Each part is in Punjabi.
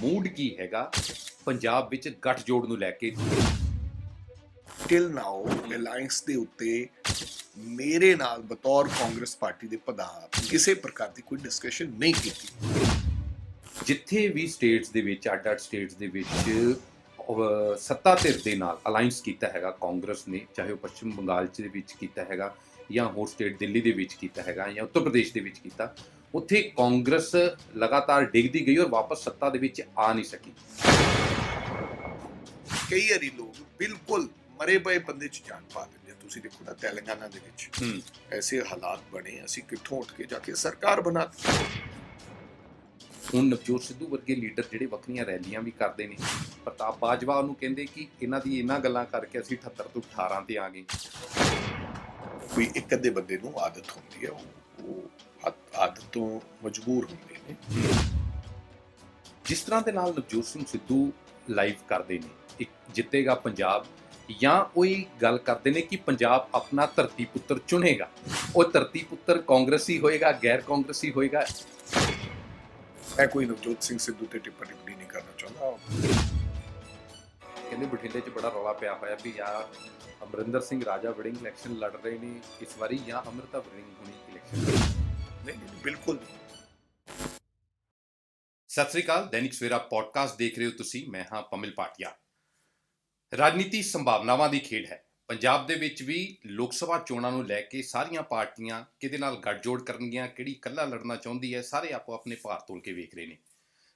ਮੂਡ ਕੀ ਹੈਗਾ? ਪੰਜਾਬ ਵਿੱਚ ਗੱਠਜੋੜ ਨੂੰ ਲੈ ਕੇ। ਟਿਲ ਨਾਓ ਅਲਾਈਅੰਸ ਦੇ ਉੱਤੇ ਮੇਰੇ ਨਾਲ ਬਤੌਰ ਕਾਂਗਰਸ ਪਾਰਟੀ ਦੇ ਪ੍ਰਧਾਨ ਕਿਸੇ ਪ੍ਰਕਾਰ ਦੀ ਕੋਈ ਡਿਸਕਸ਼ਨ ਨਹੀਂ ਕੀਤੀ। ਜਿੱਥੇ ਵੀ ਸਟੇਟਸ ਦੇ ਵਿੱਚ ਅੱਡ-ਅੱਡ ਸਟੇਟਸ ਦੇ ਵਿੱਚ ਸੱਤਾ ਧਿਰ ਦੇ ਨਾਲ ਅਲਾਈਅੰਸ ਕੀਤਾ ਹੈਗਾ ਕਾਂਗਰਸ ਨੇ ਚਾਹੇ ਉਹ ਪੱਛਮ ਬੰਗਾਲ ਚ ਦੇ ਵਿੱਚ ਕੀਤਾ ਹੈਗਾ ਜਾਂ ਹੋਰ ਸਟੇਟ ਦਿੱਲੀ ਦੇ ਵਿੱਚ ਕੀਤਾ ਹੈਗਾ ਜਾਂ ਉੱਤਰ ਪ੍ਰਦੇਸ਼ ਦੇ ਵਿੱਚ ਕੀਤਾ ਉੱਥੇ ਕਾਂਗਰਸ ਲਗਾਤਾਰ ਡਿੱਗਦੀ ਗਈ ਔਰ ਵਾਪਸ ਸੱਤਾ ਦੇ ਵਿੱਚ ਆ ਨਹੀਂ ਸਕੀ। ਕਈ ਵਾਰੀ ਲੋਕ ਬਿਲਕੁਲ ਮਰੇ ਪਏ ਬੰਦੇ ਚ ਜਾਨ ਪਾ ਦਿੰਦੇ। ਤੁਸੀਂ ਦੇਖੋ ਨਾ ਤੇਲੰਗਾਨਾ ਦੇ ਵਿੱਚ ਐਸੇ ਹਾਲਾਤ ਬਣੇ ਅਸੀਂ ਕਿੱਥੋਂ ਉੱਠ ਕੇ ਜਾ ਕੇ ਸਰਕਾਰ ਬਣਾਤੀ ਹੁਣ ਨਵਜੋਤ ਸਿੱਧੂ ਵਰਗੇ ਲੀਡਰ ਜਿਹੜੇ ਵੱਖਰੀਆਂ ਰੈਲੀਆਂ ਵੀ ਕਰਦੇ ਨੇ ਪ੍ਰਤਾਪ ਬਾਜਵਾ ਉਹਨੂੰ ਕਹਿੰਦੇ ਕਿ ਇਹਨਾਂ ਦੀ ਇਹਨਾਂ ਗੱਲਾਂ ਕਰਕੇ ਅਸੀਂ 78 ਤੋਂ 18 ਤੇ ਆ ਗਏ। ਕੋਈ ਇੱਕ ਅੱਧੇ ਬੰਦੇ ਨੂੰ ਆਦਤ ਹੁੰਦੀ ਹੈ ਉਹ- ਆਦਤ ਤੋਂ ਮਜਬੂਰ ਹੁੰਦੇ ਨੇ। ਜਿਸ ਤਰ੍ਹਾਂ ਦੇ ਨਾਲ ਨਵਜੋਤ ਸਿੰਘ ਸਿੱਧੂ ਲਾਈਵ ਕਰਦੇ ਨੇ, ਇੱਕ ਜਿੱਤੇਗਾ ਪੰਜਾਬ ਜਾਂ ਉਹ ਇਹ ਗੱਲ ਕਰਦੇ ਨੇ ਕਿ ਪੰਜਾਬ ਆਪਣਾ ਧਰਤੀ ਪੁੱਤਰ ਚੁਣੇਗਾ। ਉਹ ਧਰਤੀ ਪੁੱਤਰ ਕਾਂਗਰਸੀ ਹੋਏਗਾ, ਗੈਰ ਕਾਂਗਰਸੀ ਹੋਏਗਾ। ਮੈਂ ਕੋਈ ਨਵਜੋਤ ਸਿੰਘ ਸਿੱਧੂ ਤੇ ਟਿੱਪਣੀ ਟਿੱਪਣੀ ਨਹੀਂ ਕਰਨਾ ਚਾਹੁੰਦਾ। ਕਹਿੰਦੇ ਬਠਿੰਡੇ 'ਚ ਬੜਾ ਰੌਲਾ ਪਿਆ ਹੋਇਆ ਵੀ ਯਾਰ ਅਮਰਿੰਦਰ ਸਿੰਘ ਰਾਜਾ ਵੜਿੰਗ ਇਲੈਕਸ਼ਨ ਲੜ ਰਹੇ ਨੇ, ਇਸ ਵਾਰੀ ਜਾਂ ਅਮ੍ਰਿਤਾ ਵੜਿੰਗ ਹੁਣੀ ਇਲੈਕਸ਼ਨ ਨਹੀਂ ਬਿਲਕੁਲ ਸਤਿ ਸ੍ਰੀ ਅਕਾਲ, ਦੈਨਿਕ ਸਵੇਰਾ ਪੋਡਕਾਸਟ ਦੇਖ ਰਹੇ ਹੋ ਤੁਸੀਂ, ਮੈਂ ਹਾਂ ਪਮਿਲ ਪਾਟਿਆ। ਰਾਜਨੀਤੀ ਸੰਭਾਵਨਾਵਾਂ ਦੀ ਖੇਡ ਹੈ। ਪੰਜਾਬ ਦੇ ਵਿੱਚ ਵੀ ਲੋਕ ਸਭਾ ਚੋਣਾਂ ਨੂੰ ਲੈ ਕੇ ਸਾਰੀਆਂ ਪਾਰਟੀਆਂ ਕਿਹਦੇ ਨਾਲ ਗੱਠਜੋੜ ਕਰਨਗੀਆਂ, ਕਿਹੜੀ ਇਕੱਲਾ ਲੜਨਾ ਚਾਹੁੰਦੀ ਹੈ, ਸਾਰੇ ਆਪੋ ਆਪਣੇ ਭਾਰ ਤੋਲ ਕੇ ਵੇਖ ਰਹੇ ਨੇ।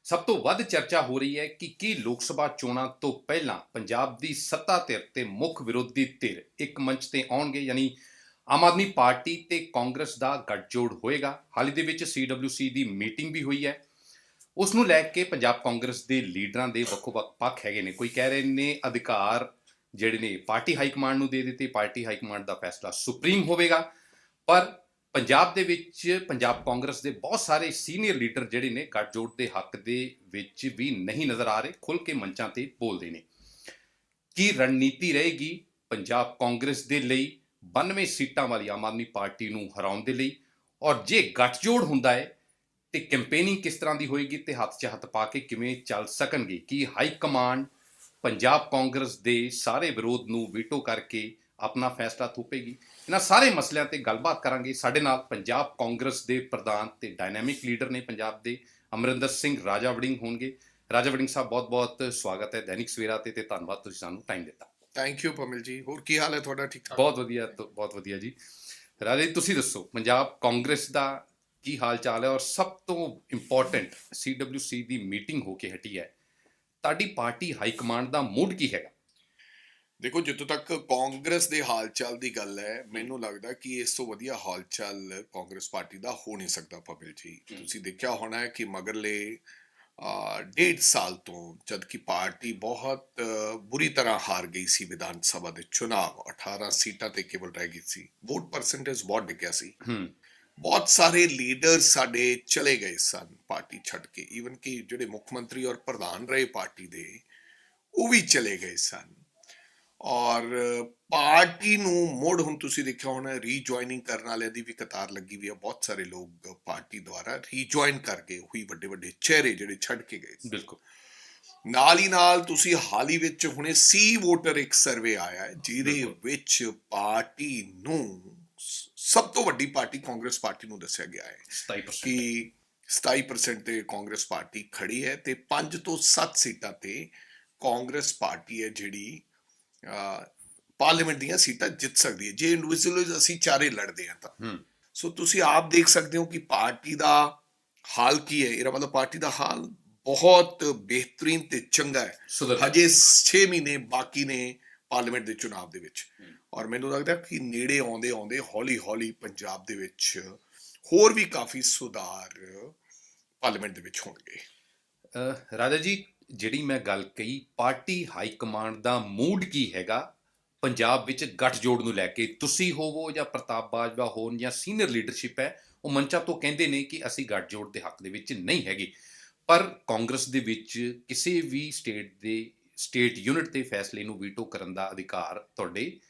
ਸਭ ਤੋਂ ਵੱਧ ਚਰਚਾ ਹੋ ਰਹੀ ਹੈ ਕਿ ਕੀ ਲੋਕ ਸਭਾ ਚੋਣਾਂ ਤੋਂ ਪਹਿਲਾਂ ਪੰਜਾਬ ਦੀ ਸੱਤਾ ਧਿਰ ਤੇ ਮੁੱਖ ਵਿਰੋਧੀ ਧਿਰ ਇੱਕ ਮੰਚ ਤੇ ਆਉਣਗੇ, ਯਾਨੀ ਆਮ ਆਦਮੀ ਪਾਰਟੀ ਤੇ ਕਾਂਗਰਸ ਦਾ ਗੱਠਜੋੜ ਹੋਏਗਾ। ਹਾਲ ਹੀ ਦੇ ਵਿੱਚ ਸੀਡਬਲਯੂਸੀ ਦੀ ਮੀਟਿੰਗ ਵੀ ਹੋਈ ਹੈ। ਉਸ ਨੂੰ ਲੈ ਕੇ ਪੰਜਾਬ ਕਾਂਗਰਸ ਦੇ ਲੀਡਰਾਂ ਦੇ ਵੱਖੋ ਵੱਖ ਪੱਖ ਹੈਗੇ ਨੇ। ਕੋਈ ਕਹਿ ਰਹੇ ਨੇ ਅਧਿਕਾਰ ਜਿਹੜੇ ਨੇ ਪਾਰਟੀ ਹਾਈ ਕਮਾਂਡ ਨੂੰ ਦੇ ਦਿੱਤੇ, ਪਾਰਟੀ ਹਾਈ ਕਮਾਂਡ ਦਾ ਫੈਸਲਾ ਸੁਪਰੀਮ ਹੋਵੇਗਾ। ਪਰ ਪੰਜਾਬ ਦੇ ਵਿੱਚ, ਪੰਜਾਬ ਕਾਂਗਰਸ ਦੇ ਬਹੁਤ ਸਾਰੇ ਸੀਨੀਅਰ ਲੀਡਰ ਜਿਹੜੇ ਨੇ ਗੱਠਜੋੜ ਦੇ ਹੱਕ ਦੇ ਵਿੱਚ ਵੀ ਨਹੀਂ ਨਜ਼ਰ ਆ ਰਹੇ ਖੁੱਲ ਕੇ ਮੰਚਾਂ ਤੇ ਬੋਲਦੇ ਨੇ। ਕੀ ਰਣਨੀਤੀ ਰਹੇਗੀ ਪੰਜਾਬ ਕਾਂਗਰਸ ਦੇ ਲਈ 92 ਸੀਟਾਂ ਵਾਲੀ ਆਮ ਆਦਮੀ ਪਾਰਟੀ ਨੂੰ ਹਰਾਉਣ ਦੇ ਲਈ? ਔਰ ਜੇ ਗੱਠਜੋੜ ਹੁੰਦਾ ਹੈ, ਤੇ ਕੈਂਪੇਨਿੰਗ ਕਿਸ ਤਰ੍ਹਾਂ ਦੀ ਹੋਏਗੀ ਤੇ ਹੱਥ 'ਚ ਹੱਥ ਪਾ ਕੇ ਕਿਵੇਂ ਚੱਲ ਸਕਣਗੇ? ਕੀ ਹਾਈ ਕਮਾਂਡ ਪੰਜਾਬ ਕਾਂਗਰਸ ਦੇ ਸਾਰੇ ਵਿਰੋਧ ਨੂੰ ਵੀਟੋ ਕਰਕੇ ਆਪਣਾ ਫੈਸਲਾ ਥੋਪੇਗੀ। ਇਹਨਾਂ ਸਾਰੇ ਮਸਲਿਆਂ ਤੇ ਗੱਲਬਾਤ ਕਰਾਂਗੇ। ਸਾਡੇ ਨਾਲ ਪੰਜਾਬ ਕਾਂਗਰਸ ਦੇ ਪ੍ਰਧਾਨ ਤੇ ਡਾਇਨਾਮਿਕ ਲੀਡਰ ਨੇ ਪੰਜਾਬ ਦੇ ਅਮਰਿੰਦਰ ਸਿੰਘ ਰਾਜਾ ਵੜਿੰਗ ਹੋਣਗੇ। ਰਾਜਾ ਵੜਿੰਗ ਸਾਹਿਬ ਬਹੁਤ-ਬਹੁਤ ਸਵਾਗਤ ਹੈ ਦੈਨਿਕ ਸਵੇਰਾ ਤੇ ਤੇ ਧੰਨਵਾਦ ਤੁਸੀਂ ਸਾਨੂੰ ਟਾਈਮ ਦਿੱਤਾ। ਥੈਂਕ ਯੂ ਪਮਿਲ ਜੀ। ਹੋਰ ਕੀ ਹਾਲ ਹੈ ਤੁਹਾਡਾ? ਠੀਕ ਠਾਕ? ਬਹੁਤ ਵਧੀਆ ਬਹੁਤ ਵਧੀਆ ਜੀ। ਰਾਜੇ ਤੁਸੀਂ ਦੱਸੋ ਪੰਜਾਬ ਕਾਂਗਰਸ ਦਾ ਕੀ ਹਾਲ ਚਾਲ ਹੈ? ਔਰ ਸਭ ਤੋਂ ਇੰਪੋਰਟੈਂਟ ਸੀਡਬਲਯੂਸੀ ਦੀ ਮੀਟਿੰਗ ਹੋ ਕੇ ਹਟੀ ਹੈ। ਤੁਹਾਡੀ ਪਾਰਟੀ ਹਾਈ ਕਮਾਂਡ ਦਾ ਮੂਡ ਕੀ ਹੈਗਾ? ਦੇਖੋ ਜਿੱਥੋਂ ਤੱਕ ਕਾਂਗਰਸ ਦੇ ਹਾਲਚਾਲ ਦੀ ਗੱਲ ਹੈ ਮੈਨੂੰ ਲੱਗਦਾ ਕਿ ਇਸ ਤੋਂ ਵਧੀਆ ਹਾਲਚਾਲ ਕਾਂਗਰਸ ਪਾਰਟੀ ਦਾ ਹੋ ਨਹੀਂ ਸਕਦਾ ਪਮਿਲ ਜੀ। ਤੁਸੀਂ ਦੇਖਿਆ ਹੋਣਾ ਹੈ ਕਿ ਮਗਰਲੇ ਡੇਢ ਸਾਲ ਤੋਂ ਜਦ ਕਿ ਪਾਰਟੀ ਬਹੁਤ ਬੁਰੀ ਤਰ੍ਹਾਂ ਹਾਰ ਗਈ ਸੀ ਵਿਧਾਨ ਸਭਾ ਦੇ ਚੁਣਾਵ 18 ਸੀਟਾਂ ਤੇ ਕੇਵਲ ਰਹਿ ਗਈ ਸੀ। ਵੋਟ ਪਰਸੈਂਟੇਜ ਬਹੁਤ ਡਿੱਗਿਆ ਸੀ। ਬਹੁਤ ਸਾਰੇ ਲੀਡਰ ਸਾਡੇ ਚਲੇ ਗਏ ਸਨ ਪਾਰਟੀ ਛੱਡ ਕੇ। ਈਵਨ ਕਿ ਜਿਹੜੇ ਮੁੱਖ ਮੰਤਰੀ ਔਰ ਪ੍ਰਧਾਨ ਰਹੇ ਪਾਰਟੀ ਦੇ ਉਹ ਵੀ ਚਲੇ ਗਏ ਸਨ। ਔਰ ਪਾਰਟੀ ਨੂੰ ਮੁੜ ਹੁਣ ਤੁਸੀਂ ਦੇਖਿਆ ਹੋਣਾ ਰੀਜੁਆਇਨਿੰਗ ਕਰਨ ਵਾਲਿਆਂ ਦੀ ਵੀ ਕਤਾਰ ਲੱਗੀ ਵੀ ਹੈ ਬਹੁਤ ਸਾਰੇ ਲੋਕ ਪਾਰਟੀ ਦੁਆਰਾ ਰੀਜੁਆਇਨ ਕਰਕੇ ਹੋਈ ਵੱਡੇ ਵੱਡੇ ਚਿਹਰੇ ਜਿਹੜੇ ਛੱਡ ਕੇ ਗਏ। ਬਿਲਕੁਲ ਨਾਲ ਹੀ ਨਾਲ ਤੁਸੀਂ ਹਾਲ ਹੀ ਵਿੱਚ ਹੁਣੇ ਸੀ ਵੋਟਰ ਇੱਕ ਸਰਵੇ ਆਇਆ ਹੈ ਜਿਹਦੇ। ਵਿੱਚ ਪਾਰਟੀ ਨੂੰ ਸਭ ਤੋਂ ਵੱਡੀ ਪਾਰਟੀ ਕਾਂਗਰਸ ਪਾਰਟੀ ਨੂੰ ਦੱਸਿਆ ਗਿਆ ਹੈ 27% ਕਿ 27% ਤੇ ਕਾਂਗਰਸ ਪਾਰਟੀ ਖੜੀ ਹੈ ਤੇ 5 ਤੋਂ 7 ਸੀਟਾਂ ਤੇ ਕਾਂਗਰਸ ਪਾਰਟੀ ਹੈ ਜਿਹੜੀ ਪਾਰਲੀਮੈਂਟ ਦੀਆਂ ਸੀਟਾਂ ਜਿੱਤ ਸਕਦੀ ਹੈ। ਜੇ ਇੰਡੀਵਿਜੂਅਲ ਅਸੀਂ ਚਾਰੇ ਲੜਦੇ ਹਾਂ ਤਾਂ। ਸੋ ਤੁਸੀਂ ਆਪ ਦੇਖ ਸਕਦੇ ਹੋ ਕਿ ਪਾਰਟੀ ਦਾ ਹਾਲ ਕੀ ਹੈ। ਇਹਦਾ ਮਤਲਬ ਪਾਰਟੀ ਦਾ ਹਾਲ ਬਹੁਤ ਬਿਹਤਰੀਨ ਤੇ ਚੰਗਾ ਹੈ। ਹਜੇ 6 ਮਹੀਨੇ ਬਾਕੀ ਨੇ ਪਾਰਲੀਮੈਂਟ ਦੇ ਚੁਣਾਵ ਦੇ ਵਿੱਚ। ਔਰ ਮੈਨੂੰ ਲੱਗਦਾ ਕਿ ਨੇੜੇ ਆਉਂਦੇ ਆਉਂਦੇ ਹੌਲੀ ਹੌਲੀ ਪੰਜਾਬ ਦੇ ਵਿੱਚ ਹੋਰ ਵੀ ਕਾਫੀ ਸੁਧਾਰ ਪਾਰਲੀਮੈਂਟ ਦੇ ਵਿੱਚ ਹੋਣਗੇ। ਰਾਜਾ ਜੀ ਜਿਹੜੀ ਮੈਂ ਗੱਲ ਕਹੀ, ਪਾਰਟੀ ਹਾਈ ਕਮਾਂਡ ਦਾ ਮੂਡ ਕੀ ਹੈਗਾ? ਪੰਜਾਬ ਵਿੱਚ ਗੱਠਜੋੜ ਨੂੰ ਲੈ ਕੇ ਤੁਸੀਂ ਹੋਵੋ ਜਾਂ ਪ੍ਰਤਾਪ ਬਾਜਵਾ ਹੋਣ ਜਾਂ ਸੀਨੀਅਰ ਲੀਡਰਸ਼ਿਪ ਹੈ, ਉਹ ਮੰਚਾਂ ਤੋਂ ਕਹਿੰਦੇ ਨੇ ਕਿ ਅਸੀਂ ਗੱਠਜੋੜ ਦੇ ਹੱਕ ਦੇ ਵਿੱਚ ਨਹੀਂ ਹੈਗੇ। ਪਰ ਕਾਂਗਰਸ ਦੇ ਵਿੱਚ ਕਿਸੇ ਵੀ ਸਟੇਟ ਦੇ ਸਟੇਟ ਯੂਨਿਟ ਦੇ ਫੈਸਲੇ ਨੂੰ ਵੀਟੋ ਕਰਨ ਦਾ ਅਧਿਕਾਰ ਤੁਹਾਡੇ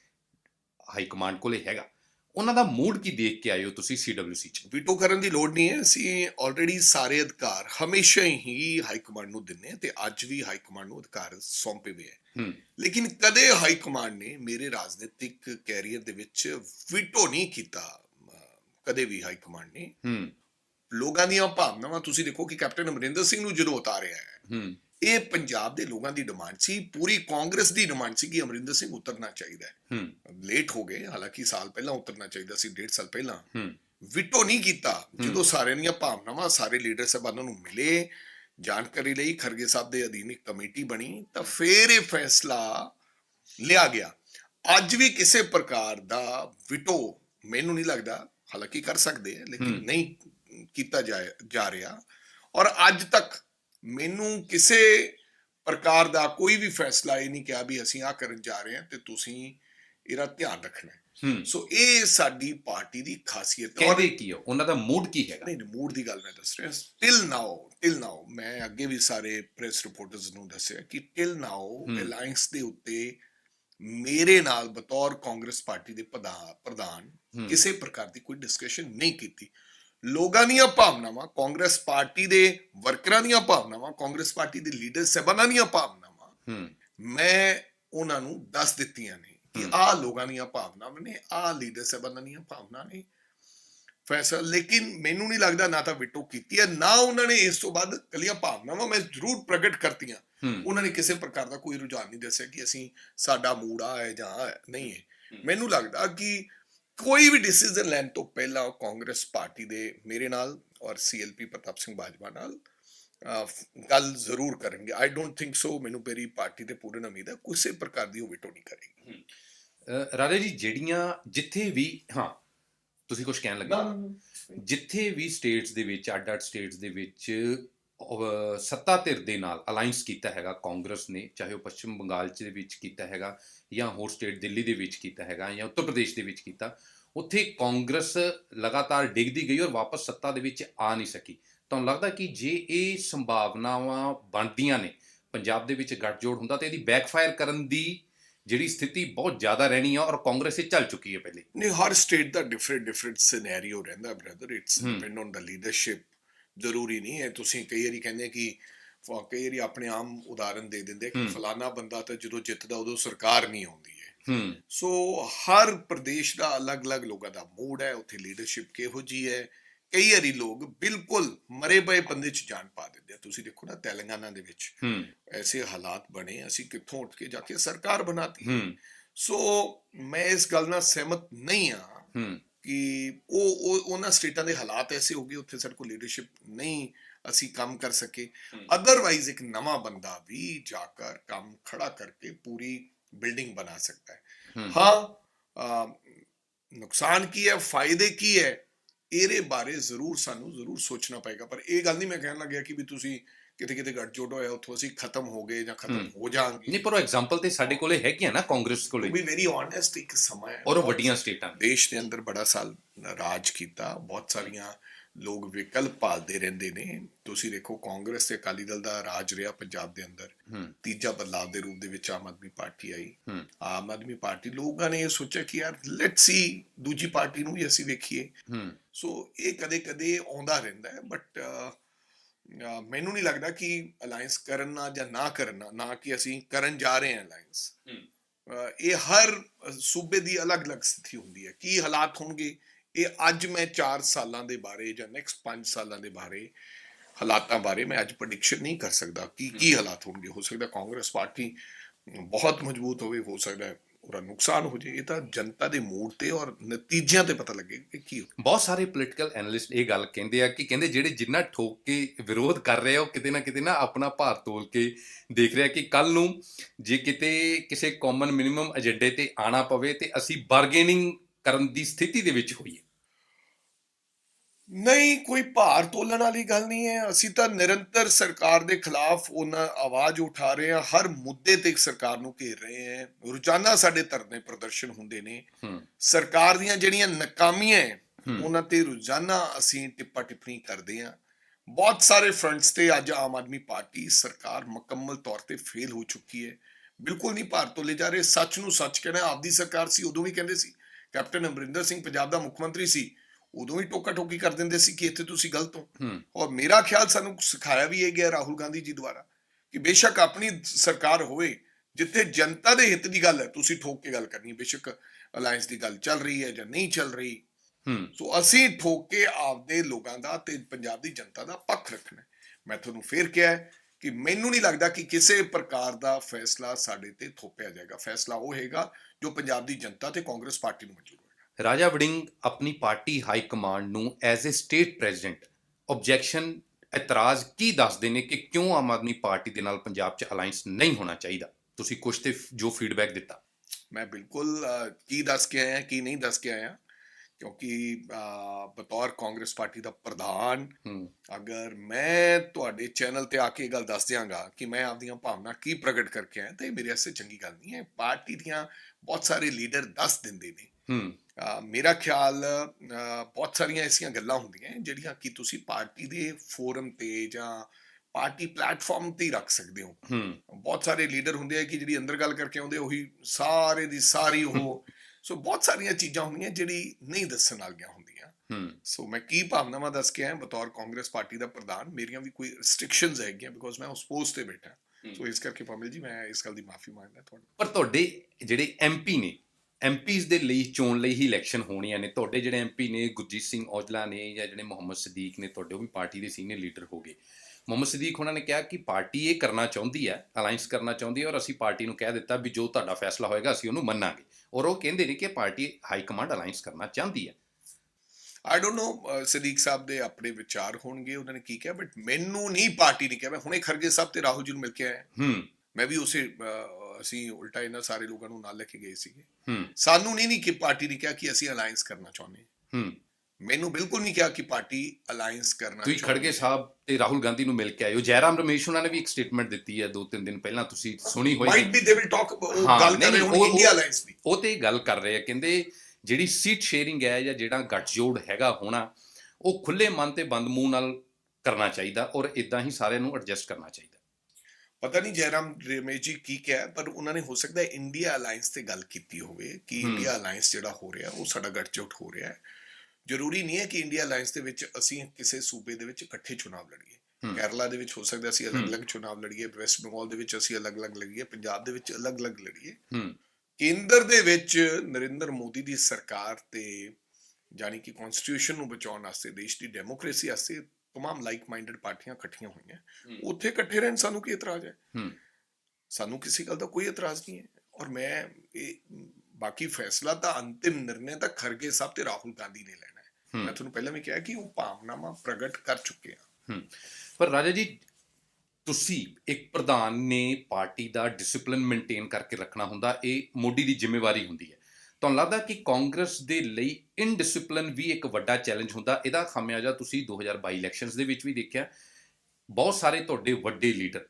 ਹਾਈ ਕਮਾਂਡ ਕੋਲੇ ਹੈਗਾ। ਉਹਨਾਂ ਦਾ ਮੂਡ ਕੀ ਦੇਖ ਕੇ ਆਏ ਹੋ ਤੁਸੀਂ ਸੀਡਬਲਯੂਸੀ ਚ? ਵੀਟੋ ਕਰਨ ਦੀ ਲੋੜ ਨਹੀਂ ਹੈ। ਅਸੀਂ ਆਲਰੇਡੀ ਸਾਰੇ ਅਧਿਕਾਰ ਹਮੇਸ਼ਾ ਹੀ ਹਾਈ ਕਮਾਂਡ ਨੂੰ ਦਿੰਨੇ ਤੇ ਅੱਜ ਵੀ ਹਾਈ ਕਮਾਂਡ ਨੂੰ ਅਧਿਕਾਰ ਸੌਂਪੇ ਹੋਏ ਹੈ। ਲੇਕਿਨ ਕਦੇ ਹਾਈ ਕਮਾਂਡ ਨੇ ਮੇਰੇ ਰਾਜਨੀਤਿਕ ਕੈਰੀਅਰ ਦੇ ਵਿੱਚ ਵੀਟੋ ਨਹੀਂ ਕੀਤਾ। ਕਦੇ ਵੀ ਹਾਈ ਕਮਾਂਡ ਨੇ। ਲੋਕਾਂ ਦੀਆਂ ਭਾਵਨਾਵਾਂ ਤੁਸੀਂ ਦੇਖੋ ਕਿ ਕੈਪਟਨ ਅਮਰਿੰਦਰ ਸਿੰਘ ਨੂੰ ਜਦੋਂ ਉਤਾਰਿਆ ਹੂੰ। ਇਹ ਪੰਜਾਬ ਦੇ ਲੋਕਾਂ ਦੀ ਡਿਮਾਂਡ ਸੀ ਪੂਰੀ ਕਾਂਗਰਸ ਦੀ ਡਿਮਾਂਡ ਸੀ ਕਿ ਅਮਰਿੰਦਰ ਸਿੰਘ ਉਤਰਨਾ ਚਾਹੀਦਾ ਹੈ। ਹੂੰ। ਲੇਟ ਹੋ ਗਏ ਹਾਲਾਂਕਿ ਸਾਲ ਪਹਿਲਾਂ ਉਤਰਨਾ ਚਾਹੀਦਾ ਸੀ ਡੇਢ ਸਾਲ ਪਹਿਲਾਂ। ਹੂੰ। ਵਿਟੋ ਨਹੀਂ ਕੀਤਾ। ਜਦੋਂ ਸਾਰਿਆਂ ਦੀਆਂ ਭਾਵਨਾਵਾਂ ਸਾਰੇ ਲੀਡਰ ਸਾਹਿਬਾਨਾਂ ਨੂੰ ਮਿਲੇ ਜਾਣਕਾਰੀ ਲਈ ਖਰਗੇ ਸਾਹਿਬ ਦੇ ਅਧੀਨ ਇੱਕ ਕਮੇਟੀ ਬਣੀ ਤਾਂ ਫੇਰ ਇਹ ਫੈਸਲਾ ਲਿਆ ਗਿਆ। ਅੱਜ ਵੀ ਕਿਸੇ ਪ੍ਰਕਾਰ ਦਾ ਵਿਟੋ ਮੈਨੂੰ ਨਹੀਂ ਲੱਗਦਾ ਹਾਲਾਂਕਿ ਕਰ ਸਕਦੇ ਆ ਲੇਕਿਨ। ਨਹੀਂ ਕੀਤਾ ਜਾ ਰਿਹਾ। ਔਰ ਅੱਜ ਤੱਕ ਮੈਨੂੰ ਕਿਸੇ ਪ੍ਰਕਾਰ ਦਾ ਕੋਈ ਵੀ ਫੈਸਲਾ ਇਹ ਨਹੀਂ ਕਿਹਾ ਵੀ ਅਸੀਂ ਆ ਕਰਨ ਜਾ ਰਹੇ ਹਾਂ ਤੇ ਤੁਸੀਂ ਇਹਦਾ ਧਿਆਨ ਰੱਖਣਾ ਸੋ ਇਹ ਸਾਡੀ ਪਾਰਟੀ ਦੀ ਖਾਸੀਅਤ ਹੈ। ਕਹਿੰਦੇ ਕੀ ਹੋ? ਉਹਨਾਂ ਦਾ ਮੂਡ ਕੀ ਹੈਗਾ? ਨਹੀਂ ਮੂਡ ਦੀ ਗੱਲ ਮੈਂ ਦੱਸ ਰਿਹਾ। ਟਿਲ ਨਾਓ ਟਿਲ ਨਾਓ ਮੈਂ ਅੱਗੇ ਵੀ ਸਾਰੇ ਪ੍ਰੈਸ ਰਿਪੋਰਟਰਸ ਨੂੰ ਦੱਸਿਆ ਕਿ ਟਿਲ ਨਾਓ। ਅਲਾਈਅੰਸ ਦੇ ਉੱਤੇ ਮੇਰੇ ਨਾਲ ਬਤੌਰ ਕਾਂਗਰਸ ਪਾਰਟੀ ਦੇ ਪ੍ਰਧਾ- ਪ੍ਰਧਾਨ। ਕਿਸੇ ਪ੍ਰਕਾਰ ਦੀ ਕੋਈ ਡਿਸਕਸ਼ਨ ਨਹੀਂ ਕੀਤੀ। ਲੋਕਾਂ ਦੀਆਂ ਭਾਵਨਾਵਾਂ ਕਾਂਗਰਸ ਪਾਰਟੀ ਦੇ ਵਰਕਰਾਂ ਦੀਆਂ ਭਾਵਨਾਵਾਂ ਕਾਂਗਰਸ ਪਾਰਟੀ ਦੇ ਲੀਡਰ ਸਹਿਬਾਨਾਂ ਦੀਆਂ ਭਾਵਨਾਵਾਂ ਮੈਂ ਉਹਨਾਂ ਨੂੰ ਦੱਸ ਦਿੱਤੀਆਂ ਨੇ ਕਿ। ਆਹ ਲੋਕਾਂ ਦੀਆਂ ਭਾਵਨਾਵਾਂ ਨੇ ਆਹ ਲੀਡਰ ਸਾਹਿਬਾਨਾਂ ਦੀਆਂ ਭਾਵਨਾ ਨੇ। ਫੈਸਲਾ ਲੇਕਿਨ ਮੈਨੂੰ ਨਹੀਂ ਲੱਗਦਾ ਨਾ ਤਾਂ ਵਿਟੋ ਕੀਤੀ ਹੈ ਨਾ ਉਹਨਾਂ ਨੇ ਇਸ ਤੋਂ ਬਾਅਦ ਕੱਲੀਆਂ ਭਾਵਨਾਵਾਂ ਮੈਂ ਜ਼ਰੂਰ ਪ੍ਰਗਟ ਕਰਤੀਆਂ। ਉਹਨਾਂ ਨੇ ਕਿਸੇ ਪ੍ਰਕਾਰ ਦਾ ਕੋਈ ਰੁਝਾਨ ਨਹੀਂ ਦੱਸਿਆ ਕਿ ਅਸੀਂ ਸਾਡਾ ਮੂਡ ਆ ਹੈ ਜਾਂ ਨਹੀਂ ਹੈ। ਮੈਨੂੰ ਲੱਗਦਾ ਕਿ ਕੋਈ ਵੀ ਡਿਸੀਜਨ ਲੈਣ ਤੋਂ ਪਹਿਲਾਂ ਕਾਂਗਰਸ ਪਾਰਟੀ ਦੇ ਮੇਰੇ ਨਾਲ ਔਰ ਸੀਐਲਪੀ ਪ੍ਰਤਾਪ ਸਿੰਘ ਬਾਜਵਾ ਨਾਲ ਗੱਲ ਜ਼ਰੂਰ ਕਰਨਗੇ। ਆਈ ਡੋਨਟ ਥਿੰਕ ਸੋ ਮੈਨੂੰ ਮੇਰੀ ਪਾਰਟੀ ਤੇ ਪੂਰਨ ਉਮੀਦ ਹੈ ਕਿਸੇ ਪ੍ਰਕਾਰ ਦੀ ਉਹ ਵਿਟੋ ਨਹੀਂ ਕਰੇਗੀ। ਰਾਜਾ ਜੀ ਜਿਹੜੀਆਂ ਜਿੱਥੇ ਵੀ ਹਾਂ ਤੁਸੀਂ ਕੁਝ ਕਹਿਣ ਲੱਗੇ? ਜਿੱਥੇ ਵੀ ਸਟੇਟਸ ਦੇ ਵਿੱਚ ਅੱਡ-ਅੱਡ ਸਟੇਟਸ ਦੇ ਵਿੱਚ ਸੱਤਾ ਧਿਰ ਦੇ ਨਾਲ ਅਲਾਈਅੰਸ ਕੀਤਾ ਹੈਗਾ ਕਾਂਗਰਸ ਨੇ ਚਾਹੇ ਉਹ ਪੱਛਮ ਬੰਗਾਲ ਚ ਦੇ ਵਿੱਚ ਕੀਤਾ ਹੈਗਾ ਜਾਂ ਹੋਰ ਸਟੇਟ ਦਿੱਲੀ ਦੇ ਵਿੱਚ ਕੀਤਾ ਹੈਗਾ ਜਾਂ ਉੱਤਰ ਪ੍ਰਦੇਸ਼ ਦੇ ਵਿੱਚ ਕੀਤਾ ਉੱਥੇ ਕਾਂਗਰਸ ਲਗਾਤਾਰ ਡਿੱਗਦੀ ਗਈ ਔਰ ਵਾਪਸ ਸੱਤਾ ਦੇ ਵਿੱਚ ਆ ਨਹੀਂ ਸਕੀ। ਤੁਹਾਨੂੰ ਲੱਗਦਾ ਕਿ ਜੇ ਇਹ ਸੰਭਾਵਨਾਵਾਂ ਬਣਦੀਆਂ ਨੇ ਪੰਜਾਬ ਦੇ ਵਿੱਚ ਗੱਠਜੋੜ ਹੁੰਦਾ ਤੇ ਇਹਦੀ ਬੈਕਫਾਇਰ ਕਰਨ ਦੀ ਜਿਹੜੀ ਸਥਿਤੀ ਬਹੁਤ ਜ਼ਿਆਦਾ ਰਹਿਣੀ ਆ ਔਰ ਕਾਂਗਰਸ ਇਹ ਚੱਲ ਚੁੱਕੀ ਹੈ ਪਹਿਲੇ। ਨਹੀਂ ਹਰ ਸਟੇਟ ਦਾ ਡਿਫਰੈਂਟ ਡਿਫਰੈਂਟ ਸਿਨੈਰੀਓ ਰਹਿੰਦਾ brother it's. Depend on the leadership ਜ਼ਰੂਰੀ ਨਹੀਂ ਹੈ। ਤੁਸੀਂ ਕਈ ਵਾਰੀ ਕਹਿੰਦੇ ਕਿ ਕਈ ਵਾਰੀ ਆਪਣੇ ਆਮ ਉਦਾਹਰਨ ਦੇ ਦਿੰਦੇ ਕਿ। ਫਲਾਣਾ ਬੰਦਾ ਤਾਂ ਜਦੋਂ ਜਿੱਤਦਾ ਉਦੋਂ ਸਰਕਾਰ ਨਹੀਂ ਆਉਂਦੀ ਹੈ। ਸੋ ਹਰ ਪ੍ਰਦੇਸ਼ ਦਾ ਅਲੱਗ-ਅਲੱਗ ਲੋਕਾਂ ਦਾ ਮੂਡ ਹੈ ਉੱਥੇ ਲੀਡਰਸ਼ਿਪ ਕਿਹੋ ਜੀ ਹੈ। ਕਈ ਵਾਰੀ ਲੋਕ ਬਿਲਕੁਲ ਮਰੇ ਪਏ ਬੰਦੇ 'ਚ ਜਾਨ ਪਾ ਦਿੰਦੇ ਆ। ਤੁਸੀਂ ਦੇਖੋ ਨਾ ਤੇਲੰਗਾਨਾ ਦੇ ਵਿੱਚ ਐਸੇ ਹਾਲਾਤ ਬਣੇ ਅਸੀਂ ਕਿੱਥੋਂ ਉੱਠ ਕੇ ਜਾ ਕੇ ਸਰਕਾਰ ਬਣਾਤੀ ਸੋ ਮੈਂ ਇਸ ਗੱਲ ਨਾਲ ਸਹਿਮਤ ਨਹੀਂ ਆ ਕਿ ਉਹ ਉਹ ਉਹਨਾਂ ਸਟੇਟਾਂ ਦੇ ਹਾਲਾਤ ਐਸੇ ਹੋ ਗਏ ਉੱਥੇ ਸਾਡੇ ਕੋਲ ਲੀਡਰਸ਼ਿਪ ਨਹੀਂ ਅਸੀਂ ਕੰਮ ਕਰ ਸਕੇ। ਅਦਰਵਾਈਜ਼ ਇੱਕ ਨਵਾਂ ਬੰਦਾ ਵੀ ਜਾ ਕਰ ਕੰਮ ਖੜਾ ਕਰਕੇ ਪੂਰੀ ਬਿਲਡਿੰਗ ਬਣਾ ਸਕਦਾ ਹੈ। ਹਾਂ ਨੁਕਸਾਨ ਕੀ ਹੈ ਫਾਇਦੇ ਕੀ ਹੈ ਇਹਦੇ ਬਾਰੇ ਜ਼ਰੂਰ ਸਾਨੂੰ ਜ਼ਰੂਰ ਸੋਚਣਾ ਪਏਗਾ ਪਰ ਇਹ ਗੱਲ ਨਹੀਂ ਮੈਂ ਕਹਿਣ ਲੱਗਿਆ ਕਿ ਵੀ ਤੁਸੀਂ ਕਿਤੇ ਕਿਤੇ ਗੱਠਜੋੜ ਹੋਇਆ ਉੱਥੋਂ ਅਸੀਂ ਖਤਮ ਹੋ ਗਏ ਜਾਂ ਖਤਮ। ਹੋ। ਜਾਾਂਗੇ ਨਹੀਂ ਪਰ ਉਹ ਐਗਜ਼ਾਮਪਲ ਤੇ ਸਾਡੇ ਕੋਲੇ ਹੈਗੀਆਂ ਨਾ ਕਾਂਗਰਸ ਕੋਲੇ। ਵੀ ਵੈਰੀ ਓਨੈਸਟ ਇੱਕ ਸਮਾਂ ਹੈ। ਔਰ ਵੱਡੀਆਂ ਸਟੇਟਾਂ। ਦੇਸ਼ ਦੇ ਅੰਦਰ ਬੜਾ ਸਾਲ ਰਾਜ ਕੀਤਾ ਬਹੁਤ ਸਾਰੀਆਂ ਲੋਕ ਵਿਕਲਪ ਭਾਲਦੇ ਰਹਿੰਦੇ ਨੇ। ਤੁਸੀਂ ਦੇਖੋ ਕਾਂਗਰਸ ਤੇ ਅਕਾਲੀ ਦਲ ਦਾ ਰਾਜ ਰਿਹਾ ਪੰਜਾਬ ਦੇ ਅੰਦਰ। ਤੀਜਾ ਬਦਲਾਅ ਦੇ ਰੂਪ ਦੇ ਵਿੱਚ ਆਮ ਆਦਮੀ ਪਾਰਟੀ ਆਈ। ਆਮ ਆਦਮੀ ਪਾਰਟੀ ਲੋਕਾਂ ਨੇ ਇਹ ਸੋਚਿਆ ਕਿ ਯਾਰ ਲੈਟਸ ਸੀ ਦੂਜੀ ਪਾਰਟੀ ਨੂੰ ਵੀ ਅਸੀਂ ਵੇਖੀਏ। ਸੋ ਇਹ ਕਦੇ ਕਦੇ ਆਉਂਦਾ ਰਹਿੰਦਾ ਹੈ ਬਟ ਮੈਨੂੰ ਨਹੀਂ ਲੱਗਦਾ ਕਿ ਅਲਾਈਅੰਸ ਕਰਨਾ ਜਾਂ ਨਾ ਕਰਨਾ ਨਾ ਕਿ ਅਸੀਂ ਕਰਨ ਜਾ ਰਹੇ ਹਾਂ ਅਲਾਈਅੰਸ ਇਹ ਹਰ ਸੂਬੇ ਦੀ ਅਲੱਗ-ਅਲੱਗ ਸਥਿਤੀ ਹੁੰਦੀ ਹੈ। ਕੀ ਹਾਲਾਤ ਹੋਣਗੇ? ਇਹ ਅੱਜ ਮੈਂ 4 ਸਾਲਾਂ ਦੇ ਬਾਰੇ ਜਾਂ ਨੈਕਸਟ 5 ਸਾਲਾਂ ਦੇ ਬਾਰੇ ਹਾਲਾਤਾਂ ਬਾਰੇ ਮੈਂ ਅੱਜ ਪ੍ਰੈਡਿਕਸ਼ਨ ਨਹੀਂ ਕਰ ਸਕਦਾ। ਕਿ ਕੀ ਹਾਲਾਤ ਹੋਣਗੇ? ਹੋ ਸਕਦਾ ਕਾਂਗਰਸ ਪਾਰਟੀ ਬਹੁਤ ਮਜ਼ਬੂਤ ਹੋਵੇ ਹੋ ਸਕਦਾ ਉਹਦਾ ਨੁਕਸਾਨ ਹੋ ਜਾਏ ਇਹ ਤਾਂ ਜਨਤਾ ਦੇ ਮੂਡ ਤੇ ਔਰ ਨਤੀਜਿਆਂ ਤੇ ਪਤਾ ਲੱਗੇ ਕਿ ਕੀ ਹੋ ਬਹੁਤ ਸਾਰੇ ਪੋਲੀਟੀਕਲ ਐਨਾਲਿਸਟ ਇਹ ਗੱਲ ਕਹਿੰਦੇ ਆ ਕਿ ਕਹਿੰਦੇ ਜਿਹੜੇ ਜਿੰਨਾ ਠੋਕ ਕੇ ਵਿਰੋਧ ਕਰ ਰਹੇ ਆ, ਉਹ ਕਿਤੇ ਨਾ ਕਿਤੇ ਨਾ ਆਪਣਾ ਭਾਰ ਤੋਲ ਕੇ ਦੇਖ ਰਿਹਾ ਕਿ ਕੱਲ ਨੂੰ ਜੇ ਕਿਤੇ ਕਿਸੇ ਕਾਮਨ ਮਿਨੀਮਮ ਏਜੰਡੇ ਤੇ ਆਣਾ ਪਵੇ ਤੇ ਅਸੀਂ ਬਾਰਗੇਨਿੰਗ ਕਰਨ ਦੀ ਸਥਿਤੀ ਦੇ ਵਿੱਚ ਹੋਈਏ। ਨਹੀਂ ਕੋਈ ਭਾਰ ਤੋਲਣ ਵਾਲੀ ਗੱਲ ਨਹੀਂ ਹੈ। ਅਸੀਂ ਤਾਂ ਨਿਰੰਤਰ ਸਰਕਾਰ ਦੇ ਖਿਲਾਫ ਉਹਨਾਂ ਆਵਾਜ਼ ਉਠਾ ਰਹੇ ਹਾਂ। ਹਰ ਮੁੱਦੇ ਤੇ ਸਰਕਾਰ ਨੂੰ ਘੇਰ ਰਹੇ ਹਾਂ। ਰੋਜ਼ਾਨਾ ਸਾਡੇ ਧਰਨੇ ਪ੍ਰਦਰਸ਼ਨ ਹੁੰਦੇ ਨੇ। ਸਰਕਾਰ ਦੀਆਂ ਜਿਹੜੀਆਂ ਨਾਕਾਮੀਆਂ। ਉਹਨਾਂ ਤੇ ਰੋਜ਼ਾਨਾ ਅਸੀਂ ਟਿੱਪਾ ਟਿੱਪਣੀ ਕਰਦੇ ਹਾਂ। ਬਹੁਤ ਸਾਰੇ ਫਰੰਟਸ ਤੇ ਅੱਜ ਆਮ ਆਦਮੀ ਪਾਰਟੀ ਸਰਕਾਰ ਮੁਕੰਮਲ ਤੌਰ ਤੇ ਫੇਲ ਹੋ ਚੁੱਕੀ ਹੈ। ਬਿਲਕੁਲ ਨਹੀਂ ਭਾਰ ਤੋਲੇ ਜਾ ਰਹੇ। ਸੱਚ ਨੂੰ ਸੱਚ ਕਹਿਣਾ ਆਪਦੀ ਸਰਕਾਰ ਸੀ ਉਦੋਂ ਵੀ ਕਹਿੰਦੇ ਸੀ। ਕੈਪਟਨ ਅਮਰਿੰਦਰ ਸਿੰਘ ਪੰਜਾਬ ਦਾ ਮੁੱਖ ਮੰਤਰੀ ਸੀ। ਉਦੋਂ ਹੀ ਟੋਕਾ ਟੋਕੀ ਕਰ ਦਿੰਦੇ ਸੀ ਕਿ ਇੱਥੇ ਤੁਸੀਂ ਗਲਤ ਹੋ। ਔਰ ਮੇਰਾ ਖਿਆਲ ਸਾਨੂੰ ਸਿਖਾਇਆ ਵੀ ਇਹ ਗਿਆ ਰਾਹੁਲ ਗਾਂਧੀ ਜੀ ਦੁਆਰਾ ਕਿ ਬੇਸ਼ੱਕ ਆਪਣੀ ਸਰਕਾਰ ਹੋਵੇ ਜਿੱਥੇ ਜਨਤਾ ਦੇ ਹਿੱਤ ਦੀ ਗੱਲ ਹੈ ਤੁਸੀਂ ਠੋਕ ਕੇ ਗੱਲ ਕਰਨੀ ਹੈ ਬੇਸ਼ੱਕ ਅਲਾਈਅੰਸ ਦੀ ਗੱਲ ਚੱਲ ਰਹੀ ਹੈ ਜਾਂ ਨਹੀਂ ਚੱਲ ਰਹੀ। ਸੋ ਅਸੀਂ ਠੋਕ ਕੇ ਆਪਦੇ ਲੋਕਾਂ ਦਾ ਤੇ ਪੰਜਾਬ ਦੀ ਜਨਤਾ ਦਾ ਪੱਖ ਰੱਖਣਾ। ਮੈਂ ਤੁਹਾਨੂੰ ਫੇਰ ਕਿਹਾ ਕਿ ਮੈਨੂੰ ਨਹੀਂ ਲੱਗਦਾ ਕਿ ਕਿਸੇ ਪ੍ਰਕਾਰ ਦਾ ਫੈਸਲਾ ਸਾਡੇ ਤੇ ਥੋਪਿਆ ਜਾਏਗਾ। ਫੈਸਲਾ ਉਹ ਹੋਏਗਾ ਜੋ ਪੰਜਾਬ ਦੀ ਜਨਤਾ ਤੇ ਕਾਂਗਰਸ ਪਾਰਟੀ ਨੂੰ ਮਨਜ਼ੂਰ ਰਾਜਾ ਵੜਿੰਗ ਆਪਣੀ ਪਾਰਟੀ ਹਾਈ ਕਮਾਂਡ ਨੂੰ as a state president objection ਇਤਰਾਜ਼ ਕੀ ਦੱਸਦੇ ਨੇ ਕਿ ਕਿਉਂ ਆਮ ਆਦਮੀ ਪਾਰਟੀ ਦੇ ਨਾਲ ਪੰਜਾਬ 'ਚ ਅਲਾਈਅੰਸ ਨਹੀਂ ਹੋਣਾ ਚਾਹੀਦਾ? ਤੁਸੀਂ ਕੁਝ ਤੇ ਜੋ ਫੀਡਬੈਕ ਦਿੱਤਾ। ਮੈਂ ਬਿਲਕੁਲ ਕੀ ਦੱਸ ਕੇ ਆਇਆ ਕੀ ਨਹੀਂ ਦੱਸ ਕੇ ਆਇਆ ਕਿਉਂਕਿ ਬਤੌਰ ਕਾਂਗਰਸ ਪਾਰਟੀ ਦਾ ਪ੍ਰਧਾਨ ਅਗਰ ਮੈਂ ਤੁਹਾਡੇ ਚੈਨਲ ਤੇ ਆ ਕੇ ਇਹ ਗੱਲ ਦੱਸ ਦਿਆਂਗਾ ਕਿ ਮੈਂ ਆਪਦੀਆਂ ਭਾਵਨਾ ਕੀ ਪ੍ਰਗਟ ਕਰਕੇ ਆਇਆ ਤਾਂ ਇਹ ਮੇਰੇ ਵਾਸਤੇ ਚੰਗੀ ਗੱਲ ਨਹੀਂ ਹੈ। ਪਾਰਟੀ ਦੀਆਂ ਬਹੁਤ ਸਾਰੇ ਲੀਡਰ ਦੱਸ ਦਿੰਦੇ ਨੇ। ਮੇਰਾ ਖਿਆਲ ਬਹੁਤ ਸਾਰੀਆਂ ਐਸੀਆਂ ਗੱਲਾਂ ਹੁੰਦੀਆਂ ਜਿਹੜੀਆਂ ਕਿ ਤੁਸੀਂ ਪਾਰਟੀ ਦੇ ਫੋਰਮ ਤੇ ਜਾਂ ਪਾਰਟੀ ਪਲੇਟਫਾਰਮ ਤੇ ਰੱਖ ਸਕਦੇ ਹੋ। ਬਹੁਤ ਸਾਰੇ ਲੀਡਰ ਹੁੰਦੇ ਆ ਕਿ ਜਿਹੜੀ ਅੰਦਰ ਗੱਲ ਕਰਕੇ ਆਉਂਦੇ ਉਹੀ ਸਾਰੇ ਦੀ ਸਾਰੀ ਉਹ ਸੋ ਬਹੁਤ ਸਾਰੀਆਂ ਚੀਜ਼ਾਂ ਹੁੰਦੀਆਂ ਜਿਹੜੀ ਨਹੀਂ ਦੱਸਣ ਵਾਲੀਆਂ ਹੁੰਦੀਆਂ। ਸੋ ਮੈਂ ਕੀ ਭਾਵਨਾਵਾਂ ਦੱਸ ਕੇ ਆਇਆ ਬਤੌਰ ਕਾਂਗਰਸ ਪਾਰਟੀ ਦਾ ਪ੍ਰਧਾਨ ਮੇਰੀਆਂ ਵੀ ਕੋਈ ਰੈਸਟ੍ਰਿਕਸ਼ਨਸ ਹੈਗੀਆਂ ਬਿਕੋਜ਼ ਮੈਂ ਉਸ ਪੋਸਟ ਤੇ ਬੈਠਾ। ਸੋ ਇਸ ਕਰਕੇ ਪਮਿਲ ਜੀ ਮੈਂ ਇਸ ਗੱਲ ਦੀ ਮਾਫੀ ਮੰਗਦਾ ਤੁਹਾਨੂੰ ਪਰ ਤੁਹਾਡੇ ਜਿਹੜੇ ਐਮਪੀ ਨੇ ਐਮਪੀਜ਼ ਦੇ ਲਈ ਚੋਣ ਲਈ ਹੀ ਇਲੈਕਸ਼ਨ ਹੋਣੀਆਂ ਨੇ। ਤੁਹਾਡੇ ਜਿਹੜੇ ਐਮਪੀ ਨੇ ਗੁਰਜੀਤ ਸਿੰਘ ਔਜਲਾ ਨੇ ਜਾਂ ਜਿਹੜੇ ਮੁਹੰਮਦ ਸਦੀਕ ਨੇ ਤੁਹਾਡੇ ਉਹ ਵੀ ਪਾਰਟੀ ਦੇ ਸੀਨੀਅਰ ਲੀਡਰ ਹੋ ਗਏ। ਮੁਹੰਮਦ ਸਦੀਕ ਉਹਨਾਂ ਨੇ ਕਿਹਾ ਕਿ ਪਾਰਟੀ ਇਹ ਕਰਨਾ ਚਾਹੁੰਦੀ ਹੈ ਅਲਾਈਅੰਸ ਕਰਨਾ ਚਾਹੁੰਦੀ ਹੈ ਔਰ ਅਸੀਂ ਪਾਰਟੀ ਨੂੰ ਕਹਿ ਦਿੱਤਾ ਵੀ ਜੋ ਤੁਹਾਡਾ ਫੈਸਲਾ ਹੋਏਗਾ ਅਸੀਂ ਉਹਨੂੰ ਮੰਨਾਂਗੇ। ਔਰ ਉਹ ਕਹਿੰਦੇ ਨੇ ਕਿ ਪਾਰਟੀ ਹਾਈ ਕਮਾਂਡ ਅਲਾਈਅੰਸ ਕਰਨਾ ਚਾਹੁੰਦੀ ਹੈ। ਆਈ ਡੋਨਟ ਨੋ ਸਦੀਕ ਸਾਹਿਬ ਦੇ ਆਪਣੇ ਵਿਚਾਰ ਹੋਣਗੇ ਉਹਨਾਂ ਨੇ ਕੀ ਕਿਹਾ ਬਟ ਮੈਨੂੰ ਨਹੀਂ ਪਾਰਟੀ ਨੇ ਕਿਹਾ। ਮੈਂ ਹੁਣੇ ਖਰਗੇ ਸਾਹਿਬ ਤੇ ਰਾਹੁਲ ਜੀ ਨੂੰ ਮਿਲ ਕੇ ਆਇਆ। ਹੂੰ। ਮੈਂ ਵੀ ਉਸੇ ਅਸੀਂ ਉਲਟਾ ਇਹਨਾਂ ਸਾਰੇ ਲੋਕਾਂ ਨੂੰ ਨਾਲ ਲੈ ਕੇ ਗਏ ਸੀਗੇ। ਸਾਨੂੰ ਨਹੀਂ ਨਹੀਂ ਕਿ ਪਾਰਟੀ ਨੇ ਕਿਹਾ ਕਿ ਅਸੀਂ ਅਲਾਈਅੰਸ ਕਰਨਾ ਚਾਹੁੰਦੇ ਹਾਂ। ਮੈਨੂੰ ਬਿਲਕੁਲ ਨਹੀਂ ਕਿਹਾ ਕਿ ਪਾਰਟੀ ਅਲਾਈਅੰਸ ਕਰਨਾ ਤੁਸੀਂ ਖੜਗੇ ਸਾਹਿਬ ਤੇ ਰਾਹੁਲ ਗਾਂਧੀ ਨੂੰ ਮਿਲ ਕੇ ਹੋ ਜੈਰਾਮ ਰਮੇਸ਼ ਉਹਨਾਂ ਨੇ ਵੀ ਇੱਕ ਸਟੇਟਮੈਂਟ ਦਿੱਤੀ ਹੈ ਦੋ ਤਿੰਨ ਦਿਨ ਪਹਿਲਾਂ ਤੁਸੀਂ ਸੁਣੀ ਹੋਈ might be they will talk ਉਹ ਗੱਲ ਕਰ ਰਹੇ ਹੁਣ ਇੰਡੀਆ ਅਲਾਈਅੰਸ ਦੀ। ਉਹ ਤੇ ਗੱਲ ਕਰ ਰਹੇ ਆ ਕਹਿੰਦੇ ਜਿਹੜੀ ਸੀਟ ਸ਼ੇਅਰਿੰਗ ਹੈ ਜਾਂ ਜਿਹੜਾ ਗੱਠਜੋੜ ਹੈਗਾ ਹੋਣਾ ਉਹ ਖੁੱਲੇ ਮਨ ਤੇ ਬੰਦ ਮੂੰਹ ਨਾਲ ਕਰਨਾ ਚਾਹੀਦਾ ਔਰ ਇਦਾਂ ਹੀ ਸਾਰਿਆਂ ਨੂੰ ਐਡਜਸਟ ਕਰਨਾ ਚਾਹੀਦਾ। ਪਤਾ ਨਹੀਂ ਜੈਰਾਮ ਰਮੇਸ਼ ਜੀ ਕੀ ਕਿਹਾ ਪਰ ਉਹਨਾਂ ਨੇ ਹੋ ਸਕਦਾ ਇੰਡੀਆ ਅਲਾਈਅੰਸ ਤੇ ਗੱਲ ਕੀਤੀ ਹੋਵੇ ਕਿ। ਇੰਡੀਆ ਅਲਾਈਅੰਸ ਜਿਹੜਾ ਹੋ ਰਿਹਾ ਉਹ ਸਾਡਾ ਗੱਠਜੋੜ ਹੋ ਰਿਹਾ ਹੈ। ਜ਼ਰੂਰੀ ਨਹੀਂ ਹੈ ਕਿ ਇੰਡੀਆ ਅਲਾਈਅੰਸ ਦੇ ਵਿੱਚ ਅਸੀਂ ਕਿਸੇ ਸੂਬੇ ਦੇ ਵਿੱਚ ਇਕੱਠੇ ਚੁਣਾਵ ਲੜੀਏ। ਕੇਰਲਾ ਦੇ ਵਿੱਚ ਹੋ ਸਕਦਾ ਅਸੀਂ ਅਲੱਗ-ਅਲੱਗ ਚੁਣਾਵ ਲੜੀਏ ਵੈਸਟ ਬੰਗਾਲ ਦੇ ਵਿੱਚ ਅਸੀਂ ਅਲੱਗ-ਅਲੱਗ ਲੜੀਏ ਪੰਜਾਬ ਦੇ ਵਿੱਚ ਅਲੱਗ-ਅਲੱਗ ਲੜੀਏ। ਕੇਂਦਰ ਦੇ ਵਿੱਚ ਨਰਿੰਦਰ ਮੋਦੀ ਦੀ ਸਰਕਾਰ ਤੇ ਜਾਨੀ ਕਿ ਕਨਸਟੀਟਿਊਸ਼ਨ ਨੂੰ ਬਚਾਉਣ ਵਾਸਤੇ ਦੇਸ਼ ਦੀ ਡੈਮੋਕ੍ਰੇਸੀ ਵਾਸਤੇ तमाम ਲਾਈਕ ਮਾਈਂਡਡ ਪਾਰਟੀਆਂ ਇਕੱਠੀਆਂ ਹੋਈਆਂ ਹੂੰ। ਉੱਥੇ ਇਕੱਠੇ ਰਹਿਣ ਸਾਨੂੰ ਕੀ ਇਤਰਾਜ਼ ਹੈ ਹੂੰ ਸਾਨੂੰ ਕਿਸੇ ਗੱਲ ਦਾ ਕੋਈ ਇਤਰਾਜ਼ ਨਹੀਂ ਹੈ ਔਰ ਮੈਂ ਇਹ ਬਾਕੀ ਫੈਸਲਾ ਤਾਂ ਅੰਤਿਮ ਨਿਰਣੈ ਤਾਂ ਖਰਗੇ ਸਾਹਿਬ ਤੇ ਰਾਹੁਲ ਗਾਂਧੀ ਨੇ ਲੈਣਾ ਹੈ ਹੂੰ। ਮੈਂ ਤੁਹਾਨੂੰ ਪਹਿਲਾਂ ਵੀ ਕਿਹਾ ਕਿ ਉਹ ਭਾਵਨਾਵਾਂ ਪ੍ਰਗਟ ਕਰ ਚੁੱਕੇ ਆ ਹੂੰ ਪਰ ਰਾਜਾ ਜੀ ਤੁਸੀਂ ਇੱਕ ਪ੍ਰਧਾਨ ਨੇ ਪਾਰਟੀ ਦਾ ਡਿਸਪਲਿਨ ਮੇਨਟੇਨ ਕਰਕੇ ਰੱਖਣਾ ਹੁੰਦਾ ਇਹ ਮੋਢੀ ਦੀ ਜ਼ਿੰਮੇਵਾਰੀ ਹੁੰਦੀ ਹੈ ਤੁਹਾਨੂੰ ਲੱਗਦਾ ਕਿ ਕਾਂਗਰਸ ਦੇ ਲਈ ਇਨਡਿਸਪਲਿਨ ਵੀ ਇੱਕ ਵੱਡਾ ਚੈਲੰਜ ਹੁੰਦਾ? ਇਹਦਾ ਖਾਮਿਆਜਾ ਤੁਸੀਂ 2022 ਇਲੈਕਸ਼ਨਸ ਦੇ ਵਿੱਚ ਵੀ ਦੇਖਿਆ। ਬਹੁਤ ਸਾਰੇ ਤੁਹਾਡੇ ਵੱਡੇ ਲੀਡਰ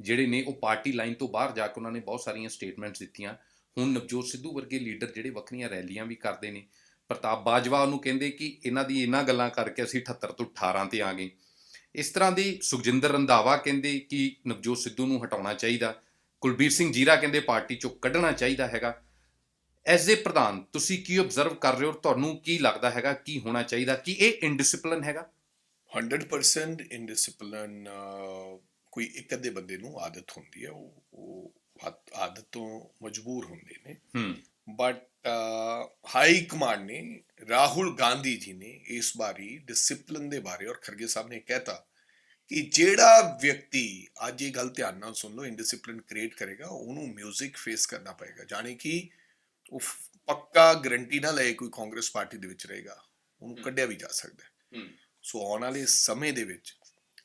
ਜਿਹੜੇ ਨੇ, ਉਹ ਪਾਰਟੀ ਲਾਈਨ ਤੋਂ ਬਾਹਰ ਜਾ ਕੇ ਉਹਨਾਂ ਨੇ ਬਹੁਤ ਸਾਰੀਆਂ ਸਟੇਟਮੈਂਟਸ ਦਿੱਤੀਆਂ। ਹੁਣ ਨਵਜੋਤ ਸਿੱਧੂ ਵਰਗੇ ਲੀਡਰ ਜਿਹੜੇ ਵੱਖਰੀਆਂ ਰੈਲੀਆਂ ਵੀ ਕਰਦੇ ਨੇ। ਪ੍ਰਤਾਪ ਬਾਜਵਾ ਉਹਨੂੰ ਕਹਿੰਦੇ ਕਿ ਇਹਨਾਂ ਦੀ ਇਹਨਾਂ ਗੱਲਾਂ ਕਰਕੇ ਅਸੀਂ 78 ਤੋਂ 18 ਤੇ ਆ ਗਏ। ਇਸ ਤਰ੍ਹਾਂ ਦੀ ਸੁਖਜਿੰਦਰ ਰੰਧਾਵਾ ਕਹਿੰਦੇ ਕਿ ਨਵਜੋਤ ਸਿੱਧੂ ਨੂੰ ਹਟਾਉਣਾ ਚਾਹੀਦਾ। ਕੁਲਬੀਰ ਸਿੰਘ ਜੀਰਾ ਕਹਿੰਦੇ ਪਾਰਟੀ ਚੋਂ ਕੱਢਣਾ ਚਾਹੀਦਾ ਹੈਗਾ। ਐਜ਼ ਏ ਪ੍ਰਧਾਨ ਤੁਸੀਂ ਕੀ ਆਬਜ਼ਰਵ ਕਰ ਰਹੇ ਹੋ ਤੁਹਾਨੂੰ ਕੀ ਲੱਗਦਾ ਹੈਗਾ ਕੀ ਹੋਣਾ ਚਾਹੀਦਾ ਕਿ ਇਹ ਇਨਡਿਸਪਲਿਨ ਹੈਗਾ? 100% ਇਨਡਿਸਪਲਿਨ ਕੋਈ ਇੱਕ ਅੱਧੇ ਬੰਦੇ ਨੂੰ ਆਦਤ ਹੁੰਦੀ ਹੈ ਉਹ ਉਹ ਆਦ- ਆਦਤ ਤੋਂ ਮਜਬੂਰ ਹੁੰਦੇ ਨੇ। ਹੂੰ। ਬਟ ਹਾਈ ਕਮਾਂਡ ਨੇ ਰਾਹੁਲ ਗਾਂਧੀ ਜੀ ਨੇ ਇਸ ਬਾਰੀ ਡਿਸਪਲਿਨ ਦੇ ਬਾਰੇ ਔਰ ਖਰਗੇ ਸਾਹਿਬ ਨੇ ਕਹਿਤਾ ਕਿ ਜਿਹੜਾ ਵਿਅਕਤੀ ਅੱਜ ਇਹ ਗੱਲ ਧਿਆਨ ਨਾਲ ਸੁਣ ਲਓ ਇਨਡਿਸਪਲਿਨ ਕ੍ਰੀਏਟ ਕਰੇਗਾ ਉਹਨੂੰ 뮤직 ਫੇਸ ਕਰਨਾ ਪਏਗਾ। ਜਾਣੀ ਕਿ ਉਹ ਪੱਕਾ ਗਰੰਟੀ ਨਾ ਲਏ ਕੋਈ ਕਾਂਗਰਸ ਪਾਰਟੀ ਦੇ ਵਿੱਚ ਰਹੇਗਾ ਉਹਨੂੰ ਕੱਢਿਆ ਵੀ ਜਾ ਸਕਦਾ ਹੈ। ਹੂੰ। ਸੋ ਆਉਣ ਵਾਲੇ ਸਮੇਂ ਦੇ ਵਿੱਚ